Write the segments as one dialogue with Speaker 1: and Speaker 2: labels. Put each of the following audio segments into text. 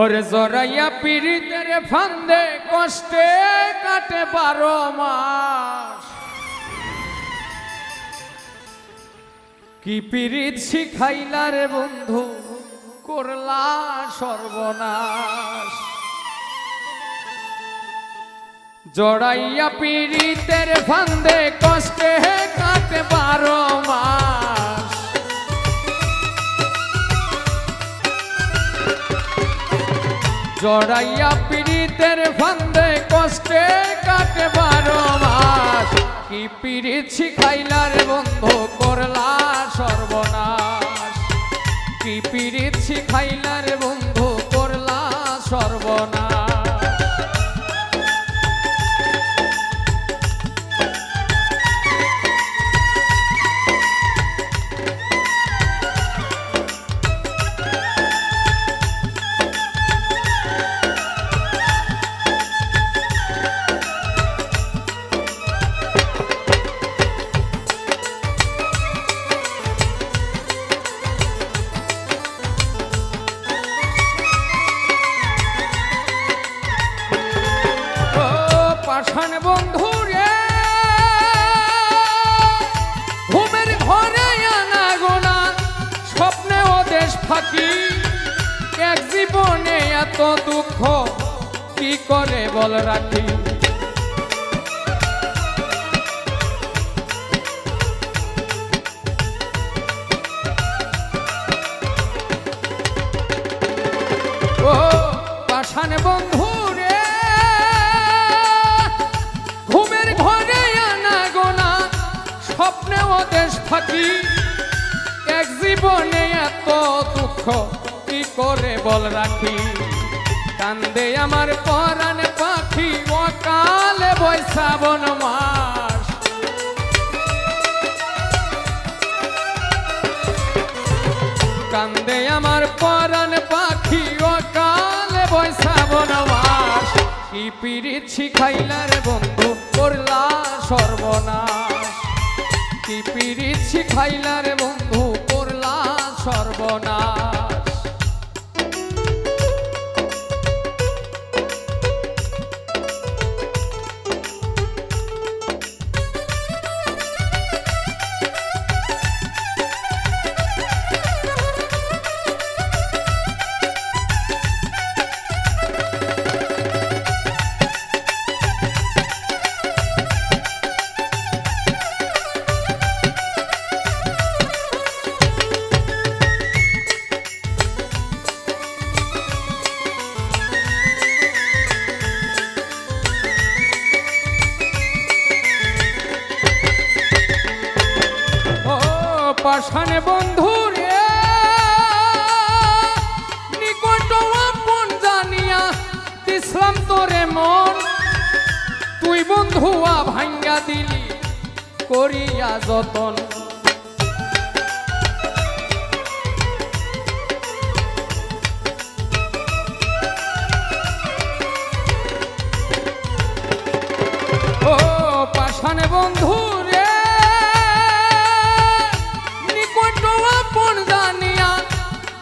Speaker 1: ওরে জরাইয়া পীড়িতের ফান্দে কষ্টে কাটে বারো মাস। কি পীড়িত শিখাইলা রে বন্ধু, করলা সর্বনাশ। জড়াইয়া পীড়িতের ফান্দে কষ্টে কাটে বারো মাস। জড়াইয়া পীড়িতের ফান্দে কষ্টে কাটে বারো মাস। কি পীড়িত শিখাইলার বন্ধ, করলা সর্বনাশ। কি পীড়িত শিখাইলার বন্ধ, করলা সর্বনাশ। বন্ধু রে। ঘুমের ঘরে আনা গোনা, স্বপ্নে ও দেশ ফাঁকি। এক জীবনে এত দুঃখ, কি করে বল রাখি? ফাঁকি এক জীবনে এত দুঃখ, কি করে বল রাখি? কান্দে আমার পরাণ পাখি, অকালে বৈশাবন মাস। কান্দে আমার পরাণ পাখি, অকালে বৈশাবন মাস। কি পিরিত শিখাইলার বন্ধু করলা সর্বনাশ। কি খাইলার বন্ধু করলা সর্বনাশ। পাষাণে বন্ধু রে তোরে মন? তুই বন্ধুয়া ভাঙ্গা দিলি করিয়া যতন। ও পাষাণে বন্ধু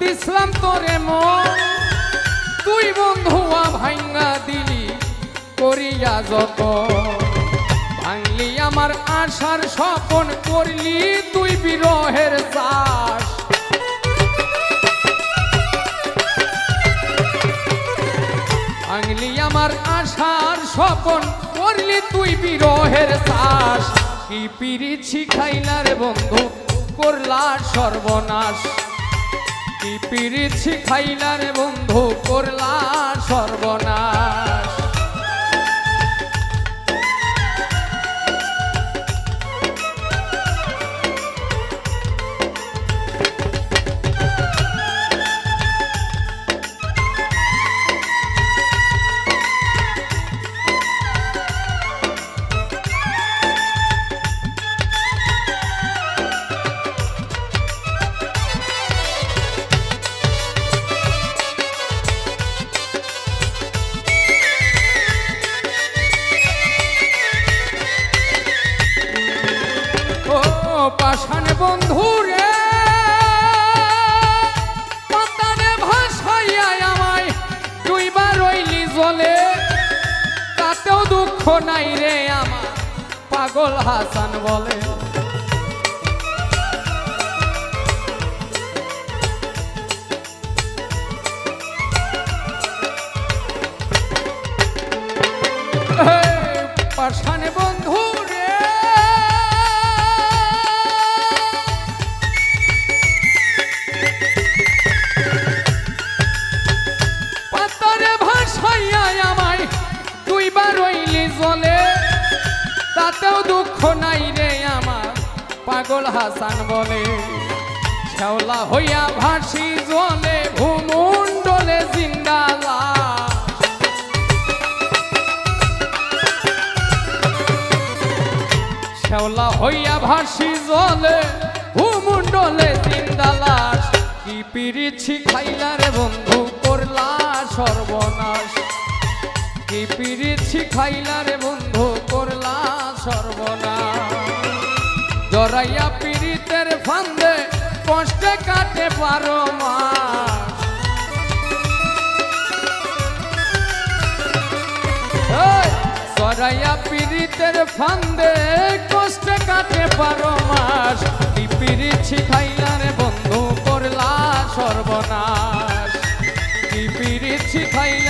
Speaker 1: দিসলাম তোরে মন। তুই বন্ধুয়া ভাঙ্গা দিলি, করিয়া যত ভাঙলি আমার আশার স্বপন, করলি তুই বিরহের চাষ। ভাঙলি আমার আশার স্বপন, করলি তুই বিরহের চাষ। কি পিরিত শিখাইলার বন্ধু, করলা সর্বনাশ। কি পিড়িছি খাইলার বন্ধু করলা সর্বনাশ? নাই রে আমার। পাগল হাসান বলে। দুঃখ নাই রে আমার, পাগল হাসান বলে। শ্যাওলা হইয়া ভাসি জলে, ভূমুণ্ডলে জিন্দালা শ্যাওলা হইয়া ভাসি জলে, ভূমুণ্ডলে জিন্দালাস কি পিরিছি খাইলা রে বন্ধু, করলা সর্বনাশ। কি পিরিছি খাইলা রে বন্ধু জরাইয়া পীড়িতের ফান্দে কষ্টে কাটে পারো মাস এই, জরাইয়া পীড়িতের ফান্দে কষ্টে কাটে পারো মাস কি পিরিছি খাইলা রে বন্ধু করলা সর্বনাশ। কি পিরিছি খাইলা